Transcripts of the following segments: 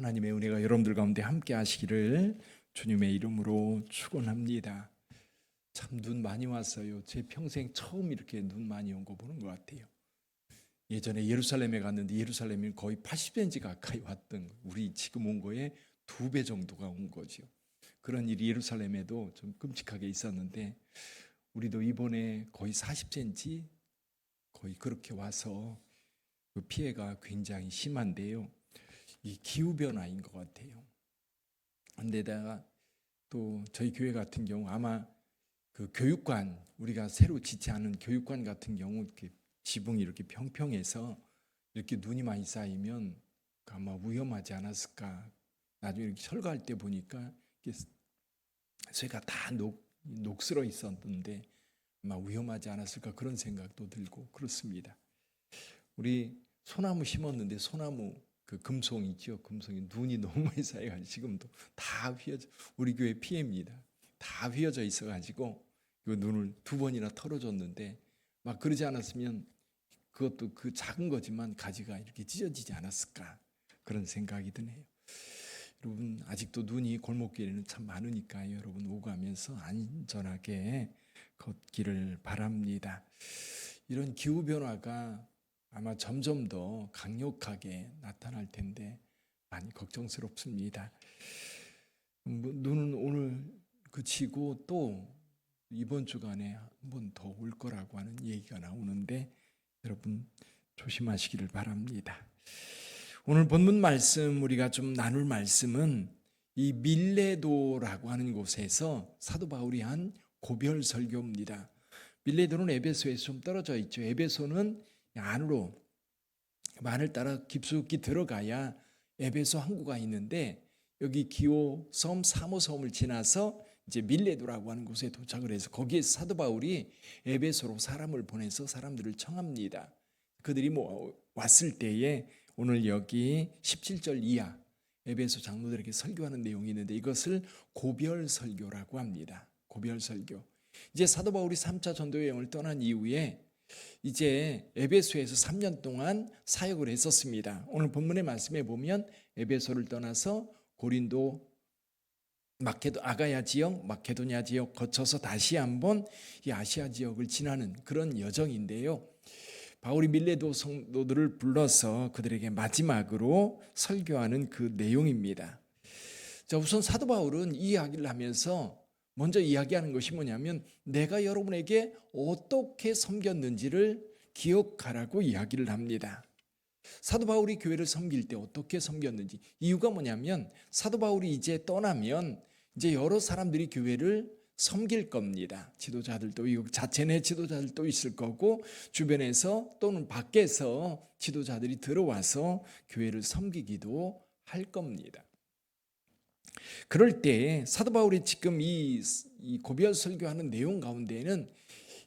하나님의 은혜가 여러분들 가운데 함께 하시기를 주님의 이름으로 축원합니다. 참 눈 많이 왔어요. 제 평생 처음 이렇게 눈 많이 온 거 보는 것 같아요. 예전에 예루살렘에 갔는데 예루살렘이 거의 80cm 가까이 왔던 거. 우리 지금 온 거에 두 배 정도가 온 거죠. 그런 일이 예루살렘에도 좀 끔찍하게 있었는데 우리도 이번에 거의 40cm 거의 그렇게 와서 그 피해가 굉장히 심한데요. 이 기후 변화인 것 같아요. 근데다가 또 저희 교회 같은 경우 아마 그 교육관 우리가 새로 지체하는 교육관 같은 경우 이렇게 지붕이 이렇게 평평해서 이렇게 눈이 많이 쌓이면 아마 위험하지 않았을까. 나중에 이렇게 철거할 때 보니까 쇠가 다 녹, 녹슬어 있었는데 아마 위험하지 않았을까 그런 생각도 들고 그렇습니다. 우리 소나무 심었는데 소나무 그 금송 있죠. 금송이 눈이 너무 많이 쌓여가지고 지금도 다 휘어져 우리 교회 피해입니다. 다 휘어져 있어가지고 그 눈을 두 번이나 털어줬는데 막 그러지 않았으면 그것도 그 작은 거지만 가지가 이렇게 찢어지지 않았을까 그런 생각이 드네요. 여러분 아직도 눈이 골목길에는 참 많으니까요. 여러분 오가면서 안전하게 걷기를 바랍니다. 이런 기후 변화가 아마 점점 더 강력하게 나타날 텐데 많이 걱정스럽습니다. 뭐, 눈은 오늘 그치고 또 이번 주간에 한 번 더 올 거라고 하는 얘기가 나오는데 여러분 조심하시기를 바랍니다. 오늘 본문 말씀 우리가 좀 나눌 말씀은 이 밀레도라고 하는 곳에서 사도 바울이 한 고별 설교입니다. 밀레도는 에베소에서 좀 떨어져 있죠. 에베소는 안으로 만을 따라 깊숙이 들어가야 에베소 항구가 있는데 여기 기오 섬 사모 섬을 지나서 이제 밀레도라고 하는 곳에 도착을 해서 거기에 사도 바울이 에베소로 사람을 보내서 사람들을 청합니다. 그들이 뭐 왔을 때에 오늘 여기 17절 이하 에베소 장로들에게 설교하는 내용이 있는데 이것을 고별 설교라고 합니다. 고별 설교. 이제 사도 바울이 3차 전도 여행을 떠난 이후에 이제 에베소에서 3년 동안 사역을 했었습니다. 오늘 본문의 말씀에 보면 에베소를 떠나서 고린도 마케도 아가야 지역, 마케도냐 지역 거쳐서 다시 한번 이 아시아 지역을 지나는 그런 여정인데요. 바울이 밀레도 성도들을 불러서 그들에게 마지막으로 설교하는 그 내용입니다. 자, 우선 사도 바울은 이 이야기를 하면서 먼저 이야기하는 것이 뭐냐면 내가 여러분에게 어떻게 섬겼는지를 기억하라고 이야기를 합니다. 사도 바울이 교회를 섬길 때 어떻게 섬겼는지 이유가 뭐냐면 사도 바울이 이제 떠나면 이제 여러 사람들이 교회를 섬길 겁니다. 지도자들도 이 자체 내 지도자들도 있을 거고 주변에서 또는 밖에서 지도자들이 들어와서 교회를 섬기기도 할 겁니다. 그럴 때 사도 바울이 지금 이, 이 고별 설교하는 내용 가운데에는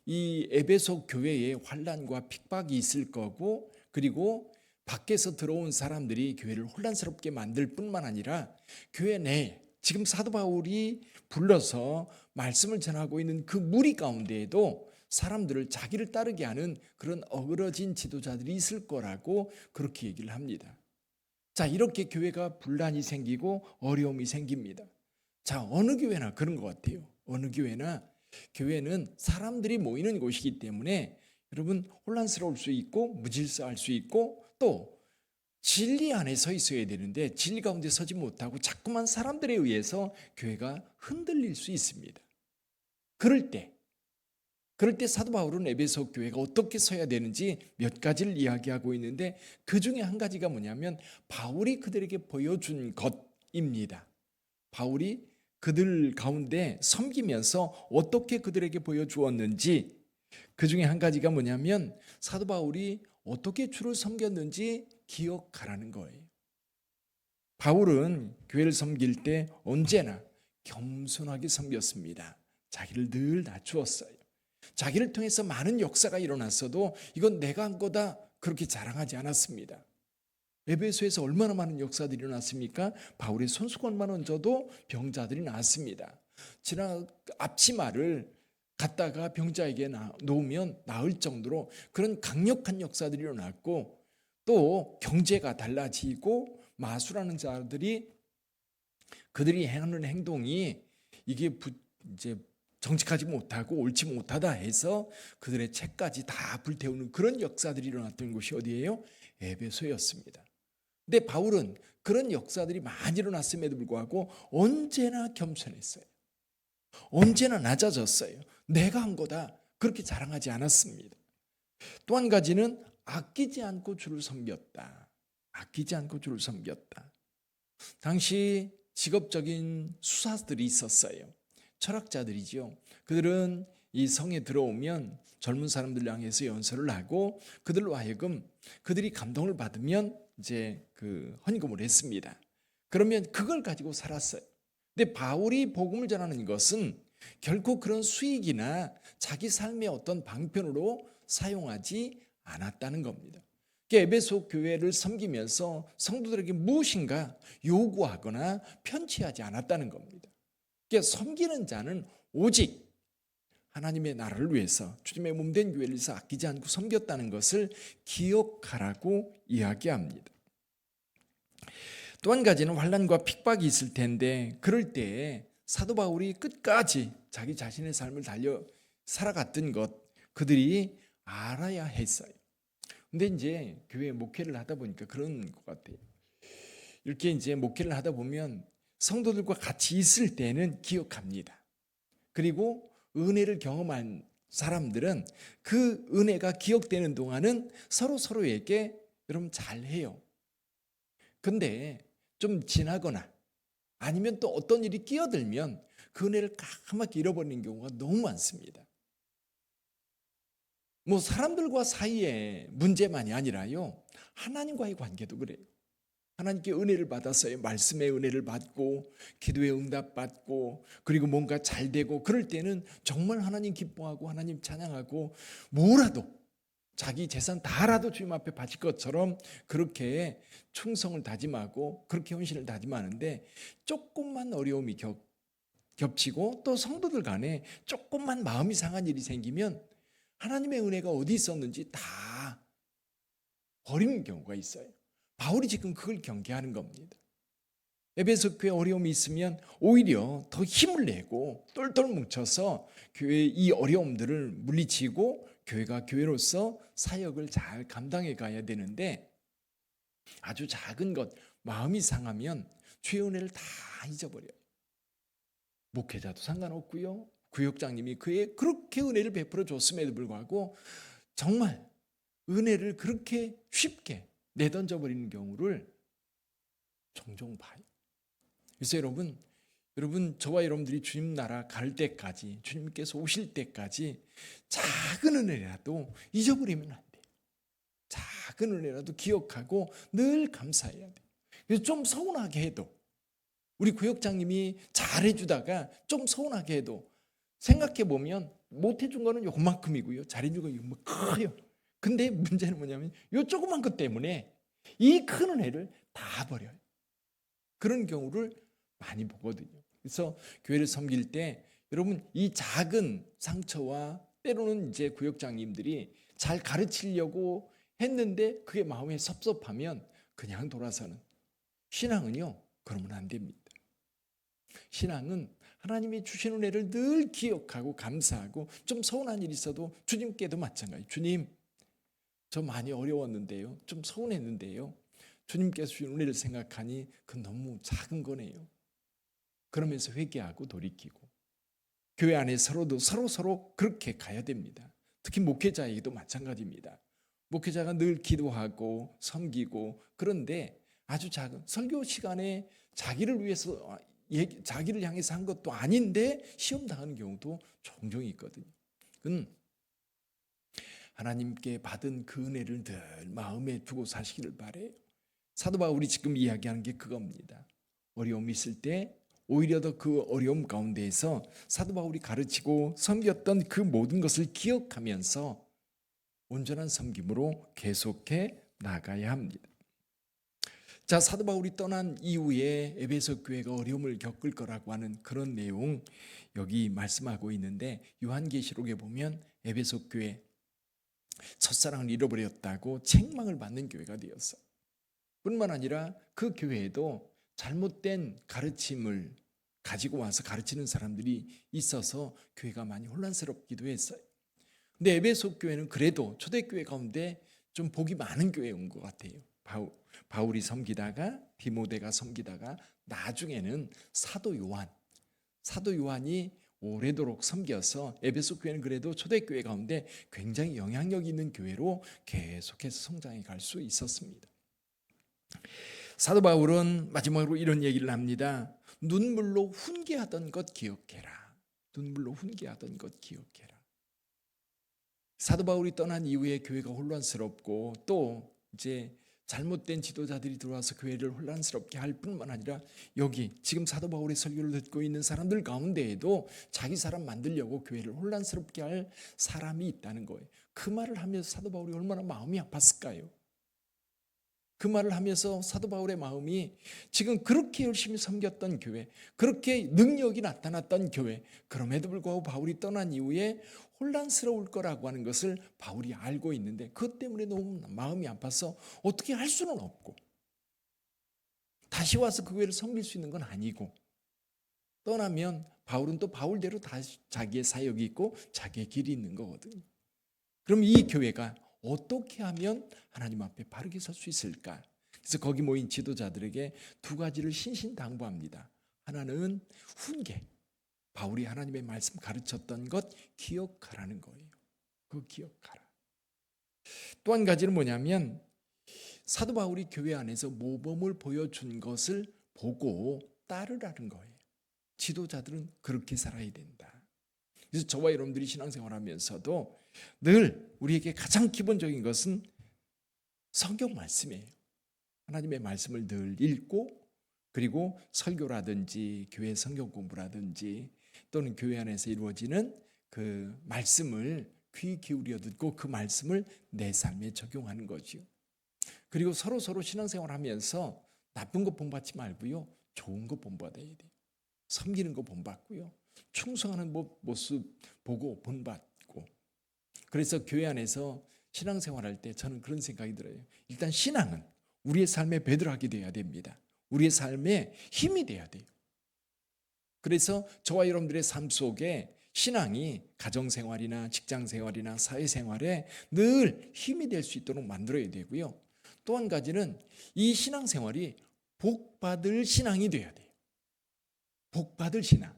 이 에베소 교회에 환란과 핍박이 있을 거고 그리고 밖에서 들어온 사람들이 교회를 혼란스럽게 만들 뿐만 아니라 교회 내 지금 사도 바울이 불러서 말씀을 전하고 있는 그 무리 가운데에도 사람들을 자기를 따르게 하는 그런 어그러진 지도자들이 있을 거라고 그렇게 얘기를 합니다. 자, 이렇게 교회가 분란이 생기고 어려움이 생깁니다. 자, 어느 교회나 그런 것 같아요. 어느 교회나 교회는 사람들이 모이는 곳이기 때문에 여러분 혼란스러울 수 있고 무질서할 수 있고 또 진리 안에 서 있어야 되는데 진리 가운데 서지 못하고 자꾸만 사람들에 의해서 교회가 흔들릴 수 있습니다. 그럴 때 그럴 때 사도 바울은 에베소 교회가 어떻게 서야 되는지 몇 가지를 이야기하고 있는데 그 중에 한 가지가 뭐냐면 바울이 그들에게 보여준 것입니다. 바울이 그들 가운데 섬기면서 어떻게 그들에게 보여주었는지 그 중에 한 가지가 뭐냐면 사도 바울이 어떻게 주를 섬겼는지 기억하라는 거예요. 바울은 교회를 섬길 때 언제나 겸손하게 섬겼습니다. 자기를 늘 낮추었어요. 자기를 통해서 많은 역사가 일어났어도 이건 내가 한 거다 그렇게 자랑하지 않았습니다. 에베소에서 얼마나 많은 역사들이 일어났습니까? 바울의 손수건만 얹어도 병자들이 나았습니다. 지난 앞치마를 갖다가 병자에게 놓으면 나을 정도로 그런 강력한 역사들이 일어났고 또 경제가 달라지고 마수라는 자들이 그들이 행하는 행동이 이게 부, 이제 정직하지 못하고 옳지 못하다 해서 그들의 책까지 다 불태우는 그런 역사들이 일어났던 곳이 어디예요? 에베소였습니다. 근데 바울은 그런 역사들이 많이 일어났음에도 불구하고 언제나 겸손했어요. 언제나 낮아졌어요. 내가 한 거다. 그렇게 자랑하지 않았습니다. 또 한 가지는 아끼지 않고 주를 섬겼다. 아끼지 않고 주를 섬겼다. 당시 직업적인 수사들이 있었어요. 철학자들이지요. 그들은 이 성에 들어오면 젊은 사람들 향해서 연설을 하고 그들로 하여금 그들이 감동을 받으면 이제 그 헌금을 했습니다. 그러면 그걸 가지고 살았어요. 근데 바울이 복음을 전하는 것은 결코 그런 수익이나 자기 삶의 어떤 방편으로 사용하지 않았다는 겁니다. 그러니까 에베소 교회를 섬기면서 성도들에게 무엇인가 요구하거나 편취하지 않았다는 겁니다. 그러니까 섬기는 자는 오직 하나님의 나라를 위해서 주님의 몸된 교회를 위해서 아끼지 않고 섬겼다는 것을 기억하라고 이야기합니다. 또 한 가지는 환란과 핍박이 있을 텐데 그럴 때에 사도 바울이 끝까지 자기 자신의 삶을 달려 살아갔던 것 그들이 알아야 했어요. 근데 이제 교회 목회를 하다 보니까 그런 것 같아요. 이렇게 이제 목회를 하다 보면 성도들과 같이 있을 때는 기억합니다. 그리고 은혜를 경험한 사람들은 그 은혜가 기억되는 동안은 서로 서로에게 여러분 잘해요. 근데 좀 지나거나 아니면 또 어떤 일이 끼어들면 그 은혜를 까맣게 잃어버리는 경우가 너무 많습니다. 뭐 사람들과 사이의 문제만이 아니라요. 하나님과의 관계도 그래요. 하나님께 은혜를 받았어요. 말씀의 은혜를 받고 기도의 응답 받고 그리고 뭔가 잘 되고 그럴 때는 정말 하나님 기뻐하고 하나님 찬양하고 뭐라도 자기 재산 다라도 주님 앞에 바칠 것처럼 그렇게 충성을 다짐하고 그렇게 헌신을 다짐하는데 조금만 어려움이 겹, 겹치고 또 성도들 간에 조금만 마음이 상한 일이 생기면 하나님의 은혜가 어디 있었는지 다 버리는 경우가 있어요. 바울이 지금 그걸 경계하는 겁니다. 에베소 교회 어려움이 있으면 오히려 더 힘을 내고 똘똘 뭉쳐서 교회의 이 어려움들을 물리치고 교회가 교회로서 사역을 잘 감당해 가야 되는데 아주 작은 것 마음이 상하면 주의 은혜를 다 잊어버려요. 목회자도 상관없고요. 구역장님이 그에 그렇게 은혜를 베풀어 줬음에도 불구하고 정말 은혜를 그렇게 쉽게 내던져 버리는 경우를 종종 봐요. 그래서 여러분, 여러분 저와 여러분들이 주님 나라 갈 때까지 주님께서 오실 때까지 작은 은혜라도 잊어버리면 안 돼요. 작은 은혜라도 기억하고 늘 감사해야 돼요. 그래서 좀 서운하게 해도 우리 구역장님이 잘해주다가 좀 서운하게 해도 생각해 보면 못해준 거는 요만큼이고요. 잘해준 건 요만 커요. 근데 문제는 뭐냐면 요 조그만 것 때문에 이 큰 은혜를 다 버려요. 그런 경우를 많이 보거든요. 그래서 교회를 섬길 때 여러분 이 작은 상처와 때로는 이제 구역장님들이 잘 가르치려고 했는데 그게 마음에 섭섭하면 그냥 돌아서는 신앙은요 그러면 안 됩니다. 신앙은 하나님이 주신 은혜를 늘 기억하고 감사하고 좀 서운한 일이 있어도 주님께도 마찬가지. 주님, 저 많이 어려웠는데요. 좀 서운했는데요. 주님께서 주신 은혜를 생각하니 그 너무 작은 거네요. 그러면서 회개하고 돌이키고 교회 안에 서로도 서로 서로 그렇게 가야 됩니다. 특히 목회자에게도 마찬가지입니다. 목회자가 늘 기도하고 섬기고 그런데 아주 작은 설교 시간에 자기를 위해서 자기를 향해서 한 것도 아닌데 시험 당하는 경우도 종종 있거든요. 그건 하나님께 받은 그 은혜를 늘 마음에 두고 사시기를 바래요. 사도 바울이 지금 이야기하는 게 그겁니다. 어려움이 있을 때 오히려 더 그 어려움 가운데에서 사도 바울이 가르치고 섬겼던 그 모든 것을 기억하면서 온전한 섬김으로 계속해 나가야 합니다. 자, 사도 바울이 떠난 이후에 에베소 교회가 어려움을 겪을 거라고 하는 그런 내용 여기 말씀하고 있는데 요한계시록에 보면 에베소 교회 첫사랑을 잃어버렸다고 책망을 받는 교회가 되었어. 뿐만 아니라 그 교회에도 잘못된 가르침을 가지고 와서 가르치는 사람들이 있어서 교회가 많이 혼란스럽기도 했어요. 근데 에베소 교회는 그래도 초대교회 가운데 좀 복이 많은 교회인 것 같아요. 바울, 바울이 섬기다가 디모데가 섬기다가 나중에는 사도 요한, 사도 요한이 오래도록 섬겨서 에베소 교회는 그래도 초대교회 가운데 굉장히 영향력 있는 교회로 계속해서 성장해 갈 수 있었습니다. 사도 바울은 마지막으로 이런 얘기를 합니다. 눈물로 훈계하던 것 기억해라. 눈물로 훈계하던 것 기억해라. 사도 바울이 떠난 이후에 교회가 혼란스럽고 또 이제 잘못된 지도자들이 들어와서 교회를 혼란스럽게 할 뿐만 아니라 여기 지금 사도 바울의 설교를 듣고 있는 사람들 가운데에도 자기 사람 만들려고 교회를 혼란스럽게 할 사람이 있다는 거예요. 그 말을 하면서 사도 바울이 얼마나 마음이 아팠을까요? 그 말을 하면서 사도 바울의 마음이 지금 그렇게 열심히 섬겼던 교회, 그렇게 능력이 나타났던 교회, 그럼에도 불구하고 바울이 떠난 이후에 혼란스러울 거라고 하는 것을 바울이 알고 있는데 그것 때문에 너무 마음이 아파서 어떻게 할 수는 없고 다시 와서 그 교회를 섬길 수 있는 건 아니고 떠나면 바울은 또 바울대로 다시 자기의 사역이 있고 자기의 길이 있는 거거든요. 그럼 이 교회가 어떻게 하면 하나님 앞에 바르게 설 수 있을까? 그래서 거기 모인 지도자들에게 두 가지를 신신당부합니다. 하나는 훈계. 바울이 하나님의 말씀 가르쳤던 것 기억하라는 거예요. 그 기억하라. 또 한 가지는 뭐냐면 사도 바울이 교회 안에서 모범을 보여준 것을 보고 따르라는 거예요. 지도자들은 그렇게 살아야 된다. 그래서 저와 여러분들이 신앙생활하면서도 늘 우리에게 가장 기본적인 것은 성경 말씀이에요. 하나님의 말씀을 늘 읽고 그리고 설교라든지 교회 성경 공부라든지 또는 교회 안에서 이루어지는 그 말씀을 귀 기울여 듣고 그 말씀을 내 삶에 적용하는 거지요. 그리고 서로 서로 신앙생활 하면서 나쁜 거 본받지 말고요. 좋은 거 본받아야 돼요. 섬기는 거 본받고요. 충성하는 모습 보고 본받고. 그래서 교회 안에서 신앙생활할 때 저는 그런 생각이 들어요. 일단 신앙은 우리의 삶의 베드락이 돼야 됩니다. 우리의 삶에 힘이 돼야 돼요. 그래서 저와 여러분들의 삶 속에 신앙이 가정생활이나 직장생활이나 사회생활에 늘 힘이 될 수 있도록 만들어야 되고요. 또 한 가지는 이 신앙생활이 복받을 신앙이 돼야 돼요. 복받을 신앙.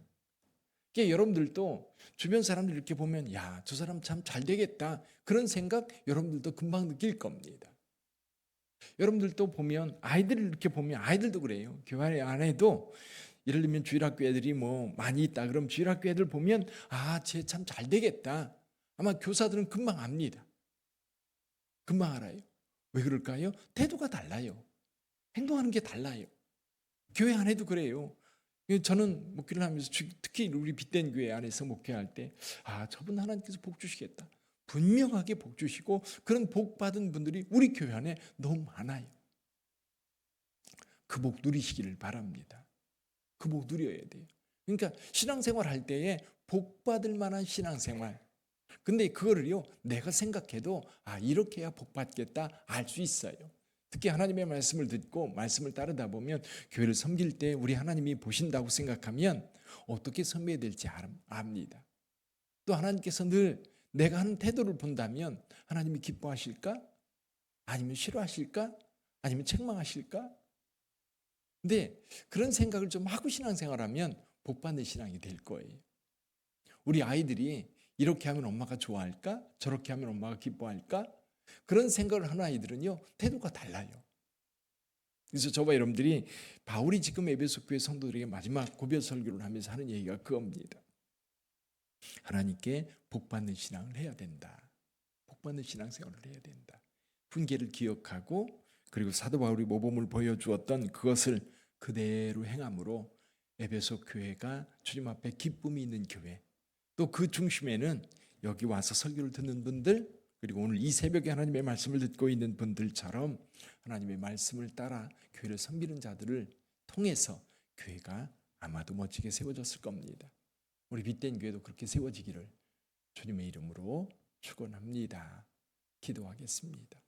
그러니까 여러분들도 주변 사람들 이렇게 보면 야, 저 사람 참 잘 되겠다. 그런 생각 여러분들도 금방 느낄 겁니다. 여러분들도 보면 아이들을 이렇게 보면 아이들도 그래요. 교회 안에도 예를 들면 주일학교 애들이 뭐 많이 있다. 그럼 주일학교 애들 보면 아, 쟤 참 잘 되겠다. 아마 교사들은 금방 압니다. 금방 알아요. 왜 그럴까요? 태도가 달라요. 행동하는 게 달라요. 교회 안에도 그래요. 저는 목회를 하면서 특히 우리 빛된 교회 안에서 목회할 때, 아, 저분 하나님께서 복 주시겠다. 분명하게 복 주시고 그런 복 받은 분들이 우리 교회 안에 너무 많아요. 그 복 누리시기를 바랍니다. 그 복 누려야 돼요. 그러니까 신앙생활 할 때에 복 받을 만한 신앙생활. 근데 그거를요, 내가 생각해도 아, 이렇게 해야 복 받겠다 알 수 있어요. 특히 하나님의 말씀을 듣고 말씀을 따르다 보면 교회를 섬길 때 우리 하나님이 보신다고 생각하면 어떻게 섬겨야 될지 압니다. 또 하나님께서 늘 내가 하는 태도를 본다면 하나님이 기뻐하실까? 아니면 싫어하실까? 아니면 책망하실까? 근데 그런 생각을 좀 하고 신앙생활하면 복받는 신앙이 될 거예요. 우리 아이들이 이렇게 하면 엄마가 좋아할까? 저렇게 하면 엄마가 기뻐할까? 그런 생각을 하는 아이들은요, 태도가 달라요. 그래서 저와 여러분들이 바울이 지금 에베소 교회 성도들에게 마지막 고별 설교를 하면서 하는 얘기가 그겁니다. 하나님께 복받는 신앙을 해야 된다. 복받는 신앙생활을 해야 된다. 훈계를 기억하고 그리고 사도 바울이 모범을 보여주었던 그것을 그대로 행함으로 에베소 교회가 주님 앞에 기쁨이 있는 교회 또 그 중심에는 여기 와서 설교를 듣는 분들 그리고 오늘 이 새벽에 하나님의 말씀을 듣고 있는 분들처럼 하나님의 말씀을 따라 교회를 섬기는 자들을 통해서 교회가 아마도 멋지게 세워졌을 겁니다. 우리 빛된 교회도 그렇게 세워지기를 주님의 이름으로 축원합니다. 기도하겠습니다.